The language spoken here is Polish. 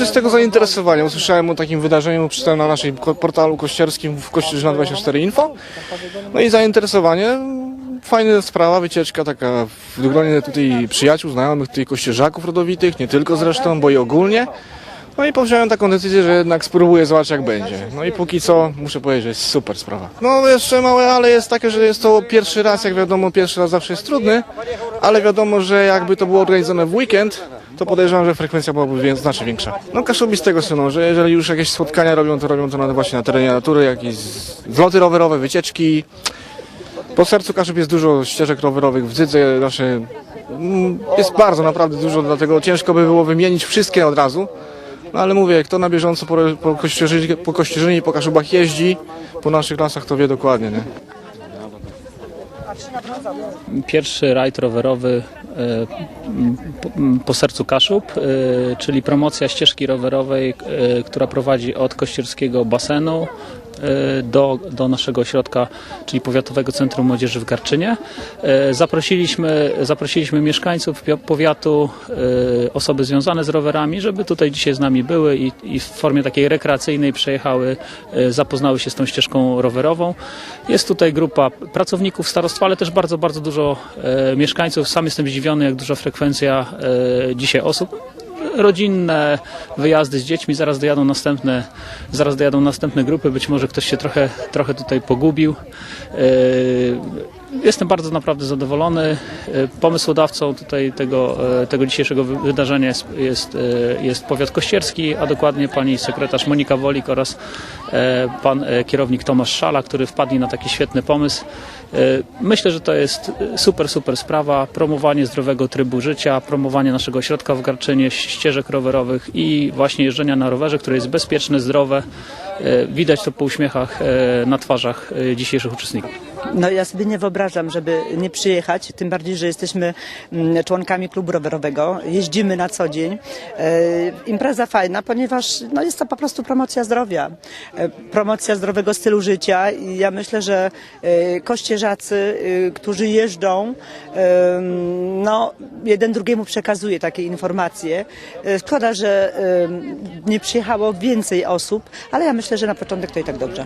czystego zainteresowania. Usłyszałem o takim wydarzeniu, przeczytałem na naszym portalu kościerskim w Kościerzyna 24 Info. No i zainteresowanie. Fajna sprawa, wycieczka taka w gronie tutaj przyjaciół, znajomych, tutaj kościerzaków rodowitych, nie tylko zresztą, bo i ogólnie. No i powziąłem taką decyzję, że jednak spróbuję zobaczyć jak będzie. No i póki co muszę powiedzieć, że jest super sprawa. No jeszcze małe ale jest takie, że jest to pierwszy raz, jak wiadomo, pierwszy raz zawsze jest trudny, ale wiadomo, że jakby to było organizowane w weekend, to podejrzewam, że frekwencja byłaby znacznie większa. No Kaszubi z tego synu, że jeżeli już jakieś spotkania robią, to robią to na, właśnie na terenie natury, jakieś zloty rowerowe, wycieczki. Po sercu Kaszub jest dużo ścieżek rowerowych w Dzydze, nasze mm, jest bardzo naprawdę dużo, dlatego ciężko by było wymienić wszystkie od razu. No ale mówię, kto na bieżąco po, po, Kościerzynie, po i po Kaszubach jeździ, po naszych lasach, to wie dokładnie, nie? Pierwszy rajd rowerowy e, po- sercu Kaszub, e, czyli promocja ścieżki rowerowej, e, która prowadzi od kościerskiego basenu do, do naszego ośrodka, czyli Powiatowego Centrum Młodzieży w Garczynie. E, Zaprosiliśmy, zaprosiliśmy mieszkańców powiatu, e, osoby związane z rowerami, żeby tutaj dzisiaj z nami były i, i w formie takiej rekreacyjnej przejechały, zapoznały się z tą ścieżką rowerową. Jest tutaj grupa pracowników starostwa, ale też bardzo, bardzo dużo mieszkańców. Sam jestem zdziwiony, jak duża frekwencja dzisiaj osób. Rodzinne wyjazdy z dziećmi, zaraz dojadą następne, zaraz dojadą następne grupy, być może ktoś się trochę, trochę tutaj pogubił. E, Jestem bardzo naprawdę zadowolony. E, Pomysłodawcą tutaj tego, e, tego dzisiejszego wy- wydarzenia jest, jest, jest powiat kościerski, a dokładnie pani sekretarz Monika Wolik oraz pan e, kierownik Tomasz Szala, który wpadli na taki świetny pomysł. E, Myślę, że to jest super, super sprawa. Promowanie zdrowego trybu życia, promowanie naszego ośrodka w Garczynie, ścieżek rowerowych i właśnie jeżdżenia na rowerze, które jest bezpieczne, zdrowe. E, Widać to po uśmiechach e, na twarzach e, dzisiejszych uczestników. No ja sobie nie wyobrażam, żeby nie przyjechać, tym bardziej, że jesteśmy mm, członkami klubu rowerowego, jeździmy na co dzień. E, impreza fajna, ponieważ no, jest to po prostu promocja zdrowia, e, E, promocja zdrowego stylu życia i ja myślę, że e, kościerzacy, e, którzy jeżdżą, no, jeden drugiemu przekazuje takie informacje. Szkoda, że nie przyjechało więcej osób, ale ja myślę, że na początek to i tak dobrze.